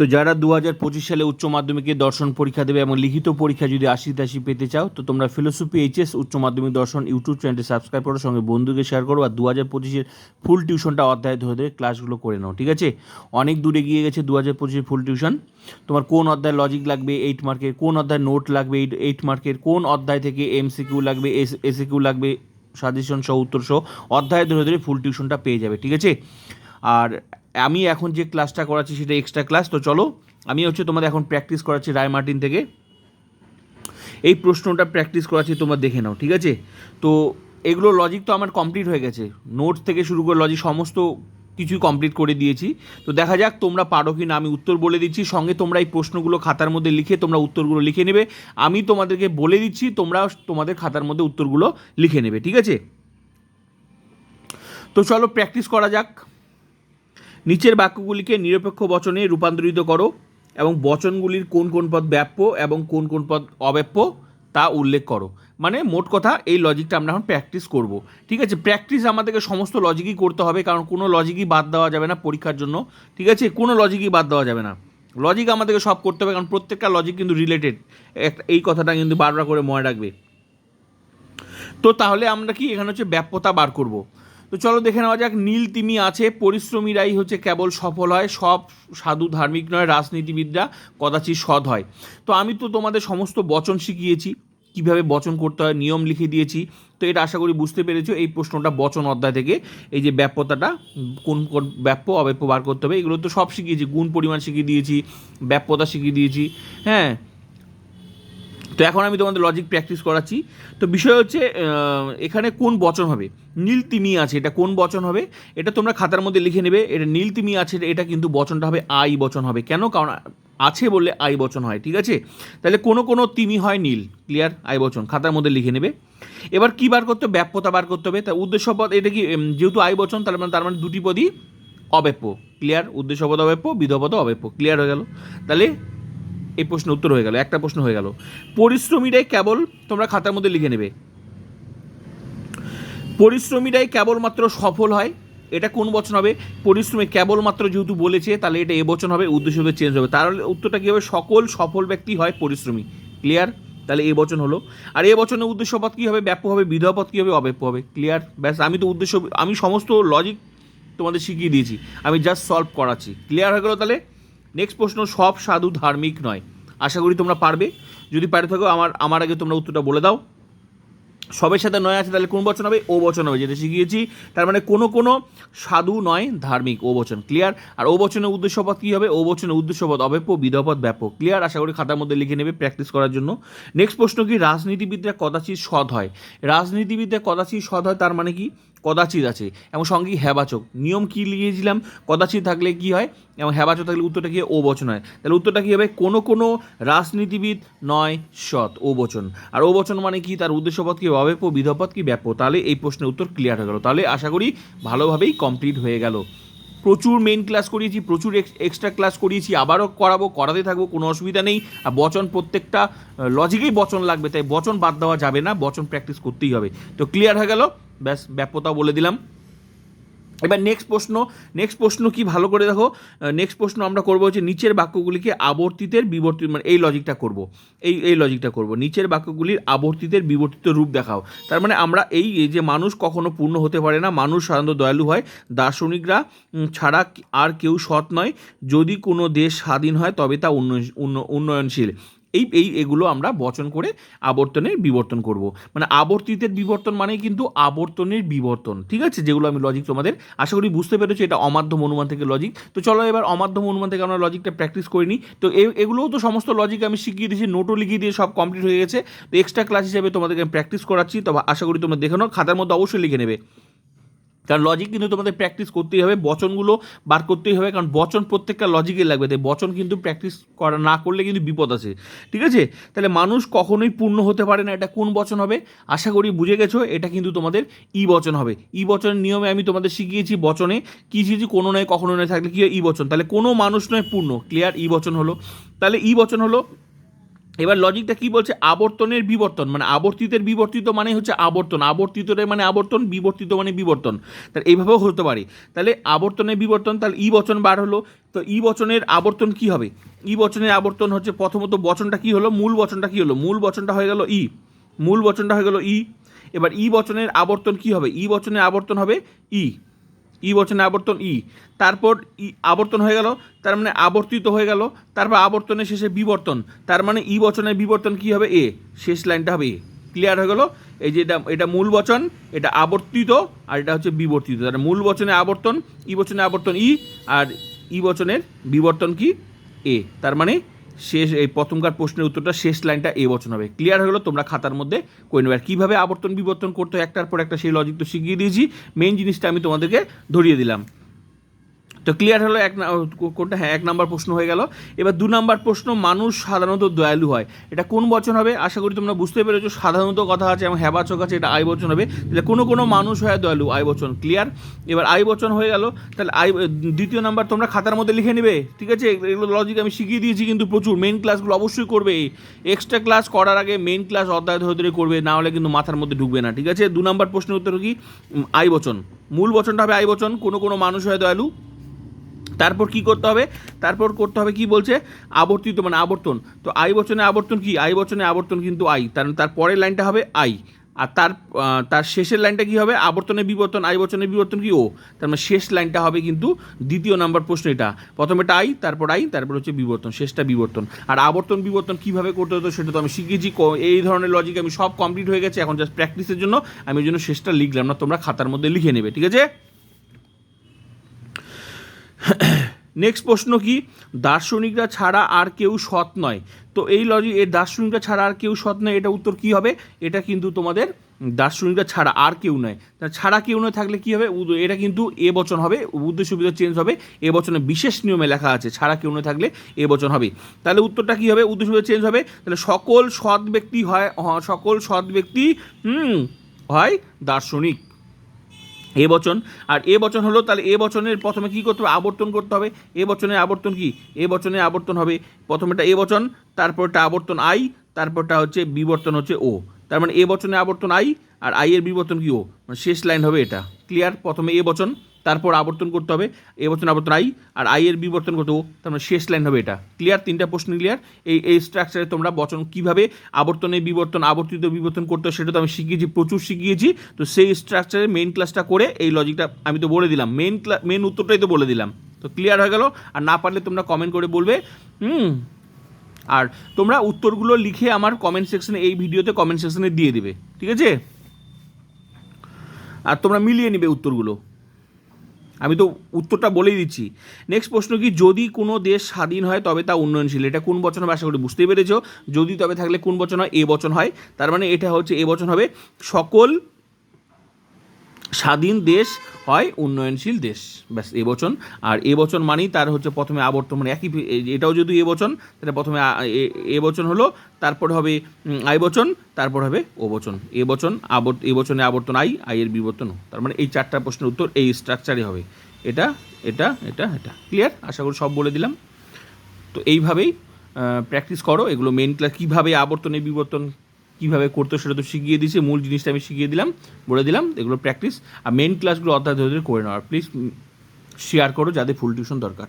তো যারা দু হাজার পঁচিশ সালে উচ্চ মাধ্যমিকে দর্শন পরীক্ষা দেবে এবং লিখিত পরীক্ষা যদি আশি তাশি পেতে চাও, তো তোমরা ফিলোসফি, এইচএস, উচ্চ মাধ্যমিক দর্শন, ইউটিউব চ্যানেলটি সাবস্ক্রাইব করো, সঙ্গে বন্ধুকে শেয়ার করো আর দু হাজার পঁচিশের ফুল টিউশনটা অধ্যায় ধরে ধরে ক্লাসগুলো করে নাও, ঠিক আছে? অনেক দূরে গিয়ে গেছে দু হাজার পঁচিশের ফুল টিউশন তোমার কোন অধ্যায় লজিক লাগবে এইট মার্কের কোন অধ্যায় নোট লাগবে এইট এইট মার্কের কোন অধ্যায় থেকে এমসিকিউ লাগবে এস এসিকিউ লাগবে সাজেশন সহ, উত্তর সহ, অধ্যায় ধরে ধরে ফুল টিউশনটা পেয়ে যাবে, ঠিক আছে? আর আমি এখন যে ক্লাসটা করাচ্ছি সেটা এক্সট্রা ক্লাস তো চলো, আমি হচ্ছে তোমাদের এখন প্র্যাকটিস করাচ্ছি রায় মার্টিন থেকে। এই প্রশ্নটা প্র্যাকটিস করাচ্ছি, তোমরা দেখে নাও, ঠিক আছে? তো এগুলো লজিক তো আমার কমপ্লিট হয়ে গেছে। নোটস থেকে শুরু করে লজিক সমস্ত কিছুই কমপ্লিট করে দিয়েছি। তো দেখা যাক তোমরা পারো কি না আমি উত্তর বলে দিচ্ছি। সঙ্গে তোমরা এই প্রশ্নগুলো খাতার মধ্যে লিখে তোমরা উত্তরগুলো লিখে নেবে। আমি তোমাদেরকে বলে দিচ্ছি, তোমরা তোমাদের খাতার মধ্যে উত্তরগুলো লিখে নেবে, ঠিক আছে? তো চলো প্র্যাকটিস করা যাক। নিচের বাক্যগুলিকে নিরপেক্ষ বচনে রূপান্তরিত করো এবং বচনগুলির কোন কোন পদ ব্যাপ্য এবং কোন কোন পদ অব্যাপ্য তা উল্লেখ করো। মানে মোট কথা এই লজিকটা আমরা এখন প্র্যাকটিস করব। ঠিক আছে? প্র্যাকটিস আমাদেরকে সমস্ত লজিকই করতে হবে, কারণ কোনো লজিকই বাদ দেওয়া যাবে না পরীক্ষার জন্য। ঠিক আছে? কোনো লজিকই বাদ দেওয়া যাবে না। লজিক আমাদেরকে সব করতে হবে, কারণ প্রত্যেকটা লজিক কিন্তু রিলেটেড এই কথাটা কিন্তু বারবার করে মনে রাখবে। তো তাহলে আমরা কি এখানে হচ্ছে ব্যাপ্যতা বার করব? তো চলো দেখে নেওয়া যাক, নীল তিমি আছে, পরিশ্রমীরাই হচ্ছে কেবল সফল হয়, সব সাধু ধার্মিক নয়, রাজনীতিবিদরা কদাচিৎ সৎ হয়। তো আমি তো তোমাদের সমস্ত বচন শিখিয়েছি, কীভাবে বচন করতে হয়, নিয়ম লিখে দিয়েছি, তো এটা আশা করি বুঝতে পেরেছ, এই প্রশ্নটা বচন অধ্যায় থেকে, এই যে ব্যাপ্যতাটা, কোন কোন ব্যাপ্য, অব্যাপ্য বার করতে হবে, এগুলো তো সব শিখিয়েছি, গুণ পরিমাণ শিখিয়ে দিয়েছি, ব্যাপ্যতা শিখিয়ে দিয়েছি হ্যাঁ তো এখন আমি তোমাদের লজিক প্র্যাকটিস করাচ্ছি। তো বিষয় হচ্ছে এখানে কোন বচন হবে? নীল তিমি আছে, এটা কোন বচন হবে? এটা তোমরা খাতার মধ্যে লিখে নেবে, এটা নীল তিমি আছে, এটা কিন্তু বচনটা হবে আই বচন হবে। কেন? কারণ আছে বললে আই বচন হয়, ঠিক আছে? তাহলে কোনো কোনো তিমি হয় নীল ক্লিয়ার আই বচন, খাতার মধ্যে লিখে নেবে। এবার কী বার করতে হবে? ব্যাপ্যতা বার করতে হবে। তা উদ্দেশ্য পদ, এটা কি যেহেতু আই বচন, তার মানে তার মানে দুটি পদই অব্যাপ্য ক্লিয়ার উদ্দেশ্য পদ অব্যাপ্য বিধপদ অব্যাপ্য ক্লিয়ার হয়ে গেল। তাহলে এই প্রশ্নের উত্তর হয়ে গেল, একটা প্রশ্ন হয়ে গেল। পরিশ্রমীরাই কেবল, তোমরা খাতার মধ্যে লিখে নেবে। পরিশ্রমীরাই কেবলমাত্র সফল হয়, এটা কোন বচন হবে? পরিশ্রমী কেবলমাত্র যেহেতু বলেছে, তাহলে এটা এ বচন হবে, উদ্দেশ্য হবে চেঞ্জ হবে। তাহলে উত্তরটা কী হবে? সকল সফল ব্যক্তি হয় পরিশ্রমী। ক্লিয়ার তাহলে এ বচন হলো। আর এ বচনের উদ্দেশ্য পদ কী হবে? ব্যাপ্য হবে। বিধবা পদ কী হবে? অব্যাপ্য হবে। ক্লিয়ার ব্যাস, আমি তো উদ্দেশ্য, আমি সমস্ত লজিক তোমাদের শিখিয়ে দিয়েছি। আমি জাস্ট সলভ করাচ্ছি। ক্লিয়ার হয়ে গেলো তাহলে? নেক্সট প্রশ্ন, সব সাধু ধার্মিক নয়। আশা করি তোমরা পারবে। যদি পারে থাকো, আমার আমার আগে তোমরা উত্তরটা বলে দাও। সবের সাথে নয় আছে, তাহলে কোন বচন হবে? ও বচন হবে, যেটা শিখিয়েছি। তার মানে কোনো কোনো সাধু নয়, ধার্মিক, ও বচন। ক্লিয়ার আর ও বচনের উদ্দেশ্যপদ কী হবে? ও বচনের উদ্দেশ্যপদ অব্যাপ্য বিধপদ ব্যাপক। ক্লিয়ার আশা করি খাতার মধ্যে লিখে নেবে প্র্যাকটিস করার জন্য। নেক্সট প্রশ্ন কি? রাজনীতিবিদরা কদাচিৎ সৎ হয়। রাজনীতিবিদরা কদাচিৎ সৎ হয়, তার মানে কি? কদাচিৎ আছে। এবং সঙ্গে হ্যাবাচক। নিয়ম কি লিখেছিলাম কদাচিৎ থাকলে কি হয়? এবং হ্যাবাচক থাকলে উত্তরটা কি? ও বচন হয়। তাহলে উত্তরটা কী হবে? কোনো কোনো রাজনীতিবিদ নয় সৎ, ও বচন। আর ও বচন মানে কি? তার উদ্দেশ্যপদ কি? অব্যাপ্য বিধপদ কি? ব্যাপ্য তাহলে এই প্রশ্নের উত্তর ক্লিয়ার হয়ে গেল। তাহলে আশা করি ভালোভাবেই কমপ্লিট হয়ে গেল। প্রচুর মেইন ক্লাস করিয়েছি, প্রচুর এক্সট্রা ক্লাস করিয়েছি। আবারও করাবো, করাতে থাকব, কোনো অসুবিধা নেই। আর বচন প্রত্যেকটা লজিকেই বচন লাগবে। তাই বচন বাদ দেওয়া যাবে না। বচন প্র্যাকটিস করতেই হবে। তো ক্লিয়ার হয়ে গেল। ব্যাস ব্যাপ্যতা বলে দিলাম। এবার নেক্সট প্রশ্ন নেক্সট প্রশ্ন কি ভালো করে দেখো? নেক্সট প্রশ্ন আমরা করব হচ্ছে নিচের বাক্যগুলিকে আবর্তিতের বিবর্তিত মানে এই লজিকটা করব। এই এই লজিকটা করব। নিচের বাক্যগুলির আবর্তিতের বিবর্তিত রূপ দেখাও। তার মানে আমরা এই যে মানুষ কখনো পূর্ণ হতে পারে না, মানুষ সাধারণত দয়ালু হয়, দার্শনিকরা ছাড়া আর কেউ সৎ নয়। যদি কোনো দেশ স্বাধীন হয়, তবে তা উন্নয়ন- উন্নয়নশীল। এই এই, এগুলো আমরা বচন করে আবর্তনের বিবর্তন করব। মানে আবর্তিতের বিবর্তন মানে কিন্তু আবর্তনের বিবর্তন, ঠিক আছে? যেগুলো আমি লজিক তোমাদের আশা করি বুঝতে পেরেছ, এটা অমাধ্যম অনুমান থেকে লজিক তো চলো এবার অমাধ্যম অনুমান থেকে আমরা লজিকটা প্র্যাকটিস করে নিই। তো এগুলোও তো সমস্ত লজিক আমি শিখিয়ে দিয়েছি নোটও লিখিয়ে দিয়ে সব কমপ্লিট হয়ে গেছে। তো এক্সট্রা ক্লাস হিসেবে তোমাদেরকে আমি প্র্যাকটিস করাচ্ছি তো আশা করি তোমরা দেখে নাও, খাতার মধ্যে অবশ্যই লিখে নেবে। কারণ লজিক কিন্তু তোমাদের প্র্যাকটিস করতেই হবে, বচনগুলো বার করতেই হবে, কারণ বচন প্রত্যেকটা লজিকে লাগবে। তাই বচন কিন্তু প্র্যাকটিস করা না করলে কিন্তু বিপদ আছে। ঠিক আছে? তাহলে মানুষ কখনোই পূর্ণ হতে পারে না, এটা কোন বচন হবে? আশা করি বুঝে গেছো, এটা কিন্তু তোমাদের ই বচন হবে। ই বচনের নিয়মে আমি তোমাদের শিখিয়েছি বচনে, কি শিখেছি, কোনো নয়, কখনো নয়, থাকলে কি ই বচন। তাহলে কোনো মানুষ নয় পূর্ণ ক্লিয়ার ই বচন হলো। তাহলে ই বচন হলো এবার লজিকটা কি বলছে? আবর্তনের বিবর্তন মানে আবর্তিতের বিবর্তিত মানে হচ্ছে আবর্তন। আবর্তিতরে মানে আবর্তন, বিবর্তিত মানে বিবর্তন। তাহলে এইভাবেও হতে পারে। তাহলে আবর্তনের বিবর্তন, তাহলে ই বচন বার হলো। তো ই বচনের আবর্তন কি হবে? ই বচনের আবর্তন হচ্ছে প্রথমত বচনটা কি হলো? মূল বচনটা কি হলো? মূল বচনটা হয়ে গেল ই। মূল বচনটা হয়ে গেল ই। এবার ই বচনের আবর্তন কি হবে? ই বচনের আবর্তন হবে ই। ই বচনে আবর্তন ই। তারপর ই আবর্তন হয়ে গেল, তার মানে আবর্তিত হয়ে গেল, তারপর আবর্তনের শেষে বিবর্তন। তার মানে ই বচনের বিবর্তন কি হবে? এ। শেষ লাইনটা হবে এ। ক্লিয়ার হয়ে গেল? এই যে এটা এটা মূল বচন, এটা আবর্তিত, আর এটা হচ্ছে বিবর্তিত। তার মূল বচনে আবর্তন, ই বচনে আবর্তন ই, আর ই বচনের বিবর্তন কি? এ। তার মানে শেষ, এই প্রথমকার প্রশ্নের উত্তরটা শেষ লাইনটা এ বচন হবে। ক্লিয়ার হয়ে গেলো, তোমরা খাতার মধ্যে করে নেবে আর কীভাবে আবর্তন বিবর্তন করতে হয়? একটার পর একটা সেই লজিক তো শিখিয়ে দিয়েছি। মেইন জিনিসটা আমি তোমাদেরকে ধরিয়ে দিলাম। তো ক্লিয়ার হলো, এক কোনটা? হ্যাঁ এক নাম্বার প্রশ্ন হয়ে গেল। এবার দু নাম্বার প্রশ্ন, মানুষ সাধারণত দয়ালু হয়। এটা কোন বচন হবে? আশা করি তোমরা বুঝতে পেরেছ, সাধারণত কথা আছে এবং হ্যাবাচক আছে, এটা আই বচন হবে। তাহলে কোনো কোনো মানুষ হয় দয়ালু, আই বচন ক্লিয়ার এবার আই বচন হয়ে গেল, তাহলে আই, দ্বিতীয় নাম্বার তোমরা খাতার মধ্যে লিখে নেবে, ঠিক আছে? এগুলো লজিক আমি শিখিয়ে দিয়েছি কিন্তু প্রচুর মেন ক্লাসগুলো অবশ্যই করবে। এক্সট্রা ক্লাস করার আগে মেন ক্লাস অধ্যায় ধরে ধরে করবে, না হলে কিন্তু মাথার মধ্যে ঢুকবে না, ঠিক আছে? দু নাম্বার প্রশ্নের উত্তর কি? আই বচন। মূল বচনটা হবে আই বচন, কোনো কোনো মানুষ হয় দয়ালু তারপর কি করতে হবে? তারপর করতে হবে কি বলছে? আবর্তিত মানে আবর্তন। তো আই বচনে আবর্তন কি? আই বচনে আবর্তন কিন্তু আই। তার তার পরের লাইনটা হবে আই। আর তার তার শেষের লাইনটা কি হবে? আবর্তনের বিবর্তন। আই বচনের বিবর্তন কি? ও। তার মানে শেষ লাইনটা হবে কিন্তু দ্বিতীয় নাম্বার প্রশ্ন এটা। প্রথমে এটা আই, তারপর আই, তারপর হচ্ছে বিবর্তন, শেষটা বিবর্তন। আর আবর্তন বিবর্তন কীভাবে করতে হতো সেটা তো আমি শিখেছি। এই ধরনের লজিক আমি সব কমপ্লিট হয়ে গেছে। এখন জাস্ট প্র্যাকটিসের জন্য আমি ওই জন্য শেষটা লিখলাম না, তোমরা খাতার মধ্যে লিখে নেবে, ঠিক আছে? নেক্সট প্রশ্ন কি? দার্শনিকরা ছাড়া আর কেউ সৎ নয়। তো এই লজিক এই দার্শনিকরা ছাড়া আর কেউ সৎ নয়, এটা উত্তর কি হবে? এটা কিন্তু তোমাদের দার্শনিকরা ছাড়া আর কেউ নয়। তা ছাড়া কেউ নয় থাকলে কি হবে? এটা কিন্তু এ বচন হবে, উদ্দেশ্য সুবিধা চেঞ্জ হবে। এ বচনে বিশেষ নিয়মে লেখা আছে, ছাড়া কেউ নয় থাকলে এ বচন হবে। তাহলে উত্তরটা কি হবে? উদ্দেশ্য সুবিধা চেঞ্জ হবে। তাহলে সকল সৎ ব্যক্তি হয় সকল সৎ ব্যক্তি হয় দার্শনিক। এ বচন। আর এ বচন হলো, তাহলে এ বচনের প্রথমে কি করতে হবে? আবর্তন করতে হবে। এ বচনের আবর্তন কি? এ বচনের আবর্তন হবে। প্রথমেটা এ বচন, তারপরটা আবর্তন আই, তারপরটা হচ্ছে বিবর্তন হচ্ছে ও। তার মানে এ বচনে আবর্তন আই, আর আই এর বিবর্তন কি ও? মানে শেষ লাইন হবে এটা। ক্লিয়ার প্রথমে এ বচন তারপর আবর্তন করতে হবে, এ বচন আবর্তন আই, আর আই এর বিবর্তন করতে ও, তার মানে শেষ লাইন হবে এটা। ক্লিয়ার তিনটা প্রশ্ন ক্লিয়ার এই এই স্ট্রাকচারে তোমরা বচন কীভাবে আবর্তনে বিবর্তন, আবর্তিত বিবর্তন করতে হয় সেটা তো আমি শিখিয়েছি, প্রচুর শিখিয়েছি। তো সেই স্ট্রাকচারে মেইন ক্লাসটা করে এই লজিকটা আমি তো বলে দিলাম। মেইন ক্লা মেইন উত্তরটাই তো বলে দিলাম। তো ক্লিয়ার হয়ে গেল? আর না পারলে তোমরা কমেন্ট করে বলবে। হুম। আর তোমরা উত্তরগুলো লিখে আমার কমেন্ট সেকশনে এই ভিডিওতে কমেন্ট সেকশনে দিয়ে দিবে। ঠিক আছে? আর তোমরা মিলিয়ে নিবে উত্তরগুলো। আমি তো উত্তরটা বলেই দিচ্ছি। নেক্সট প্রশ্ন কি, যদি কোনো দেশ স্বাধীন হয়, তবে তা উন্নয়নশীল। এটা কোন বচন হবে, আশা করি বুঝতেই পেরেছ। যদি তবে থাকলে কোন বচন হয়, এ বচন হয়। তার মানে এটা হচ্ছে, এ বচন হবে সকল স্বাধীন দেশ হয় উন্নয়নশীল দেশ। ব্যাস এ বচন। আর এ বচন মানেই তার হচ্ছে প্রথমে আবর্তন মানে একই এটাও যদি এ বচন তাহলে প্রথমে আ- এ- এ বচন হলো তারপর হবে উম, আই বচন তারপর হবে ও বচন। এ বচন আবর্ত এ বচনে আবর্তন আই আই এর বিবর্তন তার মানে এই চারটা প্রশ্নের উত্তর এই স্ট্রাকচারই হবে। এটা এটা এটা এটা। ক্লিয়ার আশা করি সব বলে দিলাম। তো এইভাবেই প্র্যাকটিস করো। এগুলো মেন ক্লাস কীভাবে আবর্তনে বিবর্তন কীভাবে করতে সেটা তো শিখিয়ে দিয়েছে, মূল জিনিসটা আমি শিখিয়ে দিলাম, বলে দিলাম, এগুলো প্র্যাকটিস আর মেন ক্লাসগুলো অর্থাৎ করে নেওয়ার প্লিজ শেয়ার করো যাদের ফুল টিউশন দরকার।